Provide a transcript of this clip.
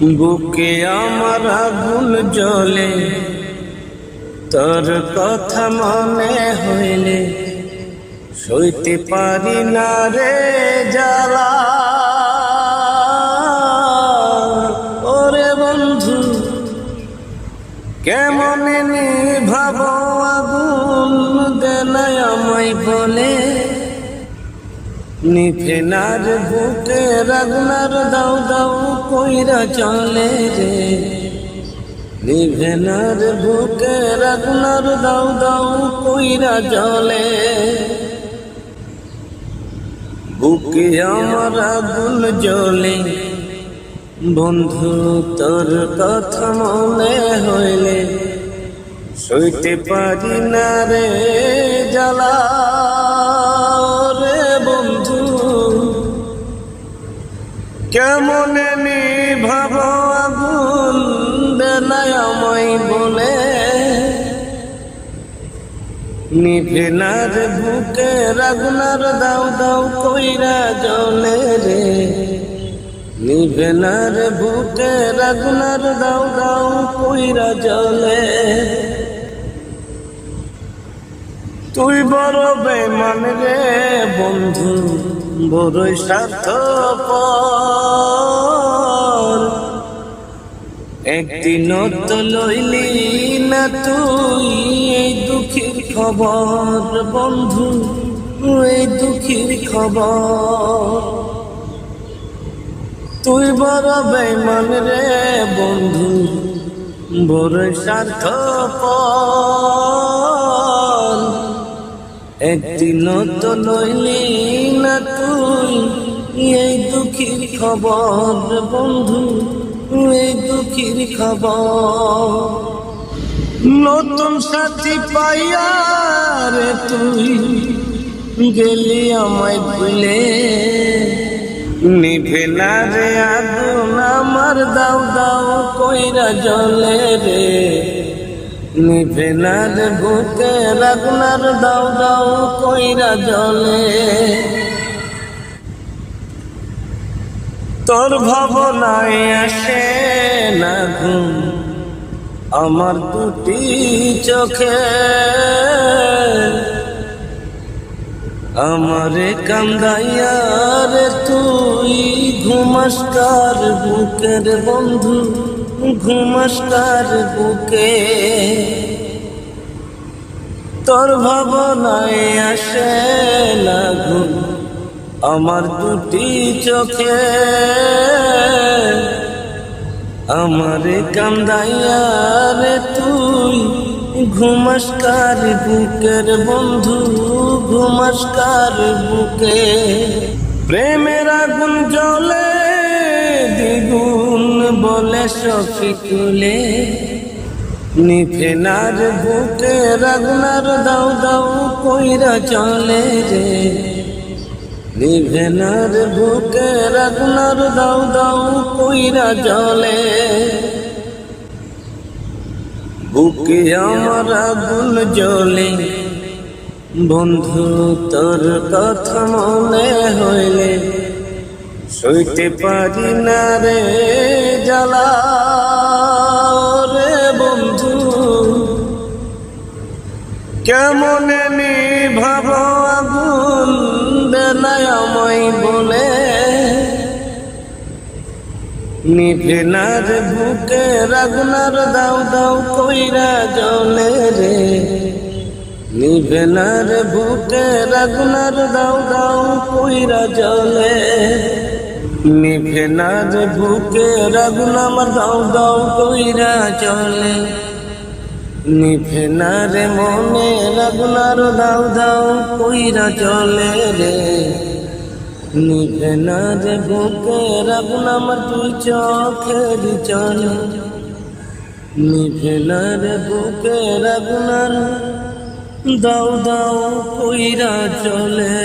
বুকে আমার আগুন জ্বলে, তোর কথা মনে হইলে সইতে পারি না রে জ্বালা ওরে বন্ধু, কেমন নিভাব আগুন দেনায় আমায় বলে? নিফেনার বুকে রাগনার দাও দাও কইরা চলে রে। নিভেনার বুকে রাগনার দাও দাও কইরা চলে। বুকে আমার আগুন জ্বলে। বন্ধু, তোর কথা মনে হইলে সইতে পারি না রে, জ্বালা। কেমন নিভাব আগুন দেনায় বলে? নিভেনার বুকে রাগুনার দাও দাও কইরা জলে রে। নিভেনার বুকে রাগুনার দাও দাও কইরা জলে। তুই বড় বেমান রে বন্ধু। বড়ই স্বার্থ একদিন তো লইলি না তুই, এই দুঃখের খবর। বন্ধু, এই দুঃখের খবর। তুই বড় বেমান রে বন্ধু বড় স্বার্থ একদিন তো লইলি না তুই? এই দুঃখীর খবর বন্ধু, এই দুঃখীর খবর। নতুন সাথী পাইয়া তুই গেলি আমায় ভুলে। নিভে না রে আগুন আমার দাও দাও কইরা জলে রে। নিভে না রে বুকে রাগনার দাও দাও কইরা জলে। তোর ভাবনায় আসে না ঘুম, আমার দুটি চোখে। আমারে কান্দাইয়া রে তুই ঘুমাসকার বুকের বন্ধু? ঘুমাসকার বুকে। তোর ভাবনায় আসে না আমার দুটি চোখে। আমারে কান্দাইয়া রে তুই ঘুমাসকার বুকের বন্ধু ঘুমাসকার বুকে। প্রেমের আগুন দ্বিগুণ বলে সখী তুলে। নিফেনার বুকে রাগনার দাও দাও কইরা চলে রে। নিভেনার বুকে রাগনার দাও দাও কইরা চলে। বুকে আমার আগুন জ্বলে। বন্ধু, তোর কথা মনে হইলে সইতে পারি না রে জ্বালা, রে বন্ধু। কেমন নিভাব আগুন দেনায় আমায় বলে? নিভেনার বুকে রাগনার দাও দাও কইরা জলে রে। নিভেনার বুকে রাগনার দাও দাও কইরা জলে। নিভেনার বুকে রাগনার দাও দাও কইরা জলে নিভেনার মনে রাগনার দাও দাও কইরা চলে রে। নিভেনার বুকে রাগুন আমার তুই চোখের চলে। নিভেনার বুকে রাগুনার দাও দাও কইরা চলে।